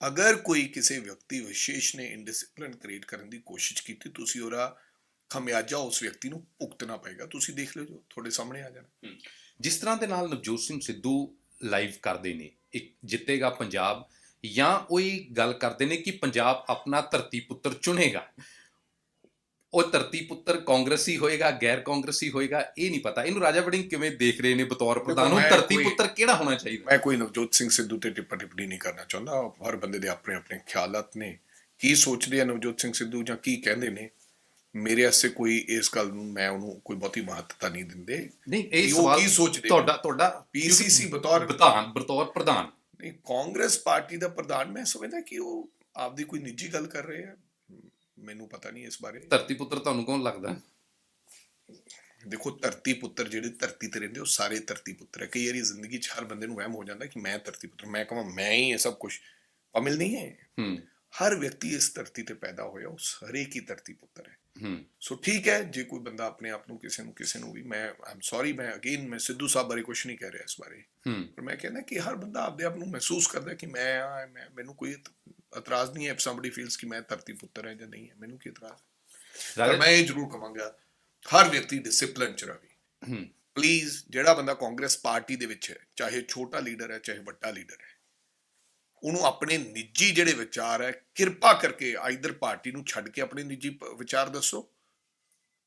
ਅਗਰ ਕੋਈ ਕਿਸੇ ਵਿਅਕਤੀ ਵਿਸ਼ੇਸ਼ ਨੇ ਇਨਡਿਸਪਲਿਨ ਕ੍ਰੀਏਟ ਕਰਨ ਦੀ ਕੋਸ਼ਿਸ਼ ਕੀਤੀ ਤੁਸੀਂ ਉਹਦਾ ਖਮਿਆਜਾ ਉਸ ਵਿਅਕਤੀ ਨੂੰ ਭੁਗਤਣਾ ਪਏਗਾ। ਤੁਸੀਂ ਦੇਖ ਲਿਓ ਜੋ ਤੁਹਾਡੇ ਸਾਹਮਣੇ ਆ ਜਾਣਾ। ਜਿਸ ਤਰ੍ਹਾਂ ਦੇ ਨਾਲ ਨਵਜੋਤ ਸਿੰਘ ਸਿੱਧੂ ਲਾਈਵ ਕਰਦੇ ਨੇ ਇੱਕ ਜਿੱਤੇਗਾ ਪੰਜਾਬ ਜਾਂ ਉਹ ਇਹ ਗੱਲ ਕਰਦੇ ਨੇ ਕਿ ਪੰਜਾਬ ਆਪਣਾ ਧਰਤੀ ਪੁੱਤਰ ਚੁਣੇਗਾ। ਉਹ ਧਰਤੀ ਪੁੱਤਰ ਕਾਂਗਰਸੀ ਹੋਏਗਾ ਗੈਰ ਕਾਂਗਰਸੀ ਹੋਏਗਾ ਇਹ ਨਹੀਂ ਪਤਾ। ਇਹਨੂੰ ਰਾਜਾ ਵੜਿੰਗ ਕਿਵੇਂ ਦੇਖ ਰਹੇ ਨੇ ਬਤੌਰ ਪ੍ਰਧਾਨ? ਉਹ ਧਰਤੀ ਪੁੱਤਰ ਕਿਹੜਾ ਹੋਣਾ ਚਾਹੀਦਾ? ਮੈਂ ਕੋਈ ਨਵਜੋਤ ਸਿੰਘ ਸਿੱਧੂ ਤੇ ਟਿੱਪਾ ਟਿੱਪਣੀ ਨਹੀਂ ਕਰਨਾ ਚਾਹੁੰਦਾ। ਹਰ ਬੰਦੇ ਦੇ ਆਪਣੇ ਆਪਣੇ ਖਿਆਲਾਤ ਨੇ। ਕੀ ਸੋਚਦੇ ਆ ਨਵਜੋਤ ਸਿੰਘ ਸਿੱਧੂ ਜਾਂ ਕੀ ਕਹਿੰਦੇ ਨੇ? ਮੇਰੇ ਵਾਸਤੇ ਕੋਈ ਇਸ ਗੱਲ ਨੂੰ ਮੈਂ ਉਹਨੂੰ ਕੋਈ ਬਹੁਤੀ ਮਹੱਤਤਾ ਨਹੀਂ ਦਿੰਦੇ। ਨਹੀਂ ਇਹ ਸਵਾਲ ਕੀ ਸੋਚਦੇ ਤੁਹਾਡਾ ਤੁਹਾਡਾ PCC ਬਤੌਰ- ਪ੍ਰਧਾਨ ਬਤੌਰ ਪ੍ਰਧਾਨ। ਨਹੀਂ ਕਾਂਗਰਸ ਪਾਰਟੀ ਦਾ ਪ੍ਰਧਾਨ ਮੈਂ ਸਮਝਦਾ ਕਿ ਉਹ ਆਪਦੀ ਕੋਈ ਨਿੱਜੀ ਗੱਲ ਕਰ ਰਹੇ ਆ। ਮੈਨੂੰ ਪਤਾ ਨਹੀਂ ਇਸ ਬਾਰੇ। ਧਰਤੀ ਪੁੱਤਰ ਤੁਹਾਨੂੰ ਕੌਣ ਲੱਗਦਾ? ਦੇਖੋ ਧਰਤੀ ਪੁੱਤਰ ਜਿਹੜੇ ਧਰਤੀ ਤੇ ਰਹਿੰਦੇ ਉਹ ਸਾਰੇ ਧਰਤੀ ਪੁੱਤਰ ਹੈ। ਕਈ ਵਾਰੀ ਜ਼ਿੰਦਗੀ 'ਚ ਹਰ ਬੰਦੇ ਨੂੰ ਵਹਿਮ ਹੋ ਜਾਂਦਾ ਕਿ ਮੈਂ ਧਰਤੀ ਪੁੱਤਰ ਮੈਂ ਕਹਾਂ ਮੈਂ ਹੀ ਇਹ ਸਭ ਕੁਝ ਅਮਿਲ ਨਹੀਂ ਹੈ। ਹੂੰ। ਹਰ ਵਿਅਕਤੀ ਇਸ ਧਰਤੀ ਤੇ ਪੈਦਾ ਹੋਇਆ ਉਸ ਹਰੇਕ ਹੀ ਧਰਤੀ ਪੁੱਤਰ ਹੈ। ਹੂੰ। ਸੋ ਠੀਕ ਹੈ ਜੇ ਕੋਈ ਬੰਦਾ ਆਪਣੇ ਆਪ ਨੂੰ ਕਿਸੇ ਨੂੰ ਕਿਸੇ ਨੂੰ ਵੀ ਮੈਂ ਆਮ ਸੌਰੀ ਮੈਂ ਅਗੇਨ ਮੈਂ ਸਿੱਧੂ ਸਾਹਿਬ ਬਾਰੇ ਕੁਝ ਨਹੀਂ ਕਹਿ ਰਿਹਾ ਇਸ ਬਾਰੇ। ਪਰ ਮੈਂ ਕਹਿੰਦਾ ਕਿ ਹਰ ਬੰਦਾ ਆਪਦੇ ਆਪ ਨੂੰ ਮਹਿਸੂਸ ਕਰਦਾ ਕਿ ਮੈਂ ਆ ਮੈਂ ਮੈਨੂੰ ਕੋਈ ਇਤਰਾਜ਼ ਨਹੀਂ ਹੈ if somebody feels ਕਿ ਮੈਂ ਧਰਤੀ ਪੁੱਤਰ ਹੈ ਜਾਂ ਨਹੀਂ ਹੈ। ਮੈਨੂੰ ਕੀ ਇਤਰਾਜ਼ ਹੈ? ਮੈਂ ਇਹ ਜ਼ਰੂਰ ਕਹਾਂਗਾ ਹਰ ਵਿਅਕਤੀ ਡਿਸਪਲਿਨ ਚ ਰਵੇ। ਹੂੰ। ਪਲੀਜ਼ ਜਿਹੜਾ ਬੰਦਾ ਕਾਂਗਰਸ ਪਾਰਟੀ ਦੇ ਵਿੱਚ ਹੈ ਚਾਹੇ ਛੋਟਾ ਲੀਡਰ ਹੈ ਚਾਹੇ ਵੱਡਾ ਲੀਡਰ ਹੈ ਉਹਨੂੰ ਆਪਣੇ ਨਿੱਜੀ ਜਿਹੜੇ ਵਿਚਾਰ ਹੈ ਕਿਰਪਾ ਕਰਕੇ ਆਈਦਰ ਪਾਰਟੀ ਨੂੰ ਛੱਡ ਕੇ ਆਪਣੇ ਨਿੱਜੀ ਵਿਚਾਰ ਦੱਸੋ।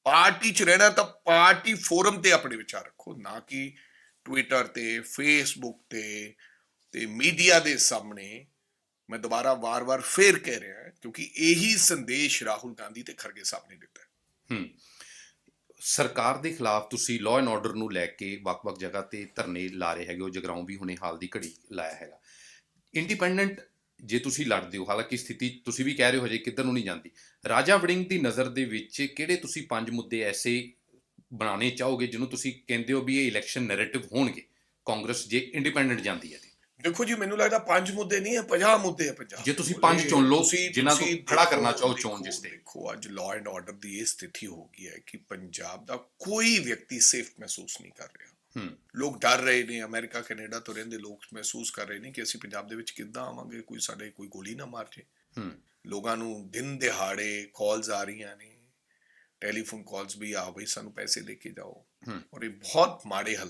ਪਾਰਟੀ 'ਚ ਰਹਿਣਾ ਤਾਂ ਪਾਰਟੀ ਫੋਰਮ ਤੇ ਆਪਣੇ ਵਿਚਾਰ ਰੱਖੋ ਨਾ ਕਿ ਟਵਿੱਟਰ ਤੇ ਫੇਸਬੁੱਕ ਤੇ ਤੇ ਮੀਡੀਆ ਦੇ ਸਾਹਮਣੇ ਮੈਂ ਦੁਬਾਰਾ ਵਾਰ-ਵਾਰ ਫੇਰ ਕਹਿ ਰਿਹਾ ਕਿਉਂਕਿ ਇਹੀ ਸੰਦੇਸ਼ ਰਾਹੁਲ ਗਾਂਧੀ ਤੇ ਖਰਗੇ ਸਾਹਿਬ ਨੇ ਦਿੱਤਾ ਹੈ। ਹੂੰ। ਸਰਕਾਰ ਦੇ ਖਿਲਾਫ ਤੁਸੀਂ ਲਾਅ ਐਂਡ ਆਰਡਰ ਨੂੰ ਲੈ ਕੇ ਵੱਖ-ਵੱਖ ਜਗ੍ਹਾ ਤੇ ਧਰਨੇ ਲਾ ਰਹੇ ਹੈਗੇ ਹੋ, ਜਗਰਾਉਂ ਵੀ ਹੁਣੇ ਹਾਲ ਦੀ ਘੜੀ ਲਾਇਆ ਹੈਗਾ। ਇੰਡੀਪੈਂਡੈਂਟ ਜੇ ਤੁਸੀਂ ਲੜਦੇ ਹੋ, ਹਾਲਾਂਕਿ ਸਥਿਤੀ ਤੁਸੀਂ ਵੀ ਕਹਿ ਰਹੇ ਹੋ ਜੇ ਕਿੱਧਰ ਨੂੰ ਨਹੀਂ ਜਾਂਦੀ। ਰਾਜਾ ਵੜਿੰਗ ਦੀ ਨਜ਼ਰ ਦੇ ਵਿੱਚ ਕਿਹੜੇ ਤੁਸੀਂ ਪੰਜ ਮੁੱਦੇ ਐਸੇ ਬਣਾਉਣੇ ਚਾਹੋਗੇ ਜਿਹਨੂੰ ਤੁਸੀਂ ਕਹਿੰਦੇ ਹੋ ਵੀ ਇਹ ਇਲੈਕਸ਼ਨ ਨੈਰੇਟਿਵ ਹੋਣਗੇ? ਕਾਂਗਰਸ ਜੇ ਇੰਡੀਪੈਂਡੈਂਟ ਜਾਂਦੀ ਹੈ ਤੇ। ਦੇਖੋ ਜੀ ਮੈਨੂੰ ਲੱਗਦਾ ਪੰਜ ਮੁੱਦੇ ਨਹੀਂ ਹੈ 50 ਮੁੱਦੇ ਹੈ ਪੰਜਾਬ ਜੇ ਤੁਸੀਂ। ਪੰਜ ਚੁਣ ਲਓ, ਜਿਨ੍ਹਾਂ ਤੋਂ ਖੜਾ ਕਰਨਾ ਚਾਹੋ ਚੋਣ ਜਿਸ ਤੇ। ਦੇਖੋ ਅੱਜ ਲਾਅ ਐਂਡ ਆਰਡਰ ਦੀ ਇਹ ਸਥਿਤੀ ਹੋ ਗਈ ਹੈ ਕਿ ਪੰਜਾਬ ਦਾ ਕੋਈ ਵਿਅਕਤੀ ਸੇਫ ਮਹਿਸੂਸ ਨਹੀਂ ਕਰ ਰਿਹਾ ਲੋਕ ਡਰ ਰਹੇ ਨੇ ਅਮਰੀਕਾ ਕੈਨੇਡਾ ਤੋਂ ਰਹਿੰਦੇ ਲੋਕ ਮਹਿਸੂਸ ਕਰ ਰਹੇ ਨੇ ਕਿ ਅਸੀਂ ਪੰਜਾਬ ਦੇ ਵਿੱਚ ਕਿੱਦਾਂ ਆਵਾਂਗੇ ਕੋਈ ਸਾਡੇ ਕੋਈ ਗੋਲੀ ਨਾ ਮਾਰ ਜੇ ਲੋਕਾਂ ਨੂੰ ਦਿਨ ਦਿਹਾੜੇ ਕਾਲਸ ਆ ਰਹੀਆਂ ਨੇ ਟੈਲੀਫੋਨ ਕਾਲਸ ਵੀ ਆ ਬਈ ਸਾਨੂੰ ਪੈਸੇ ਦੇ ਕੇ ਜਾਓ। ਔਰ ਇਹ ਬਹੁਤ ਮਾੜੇ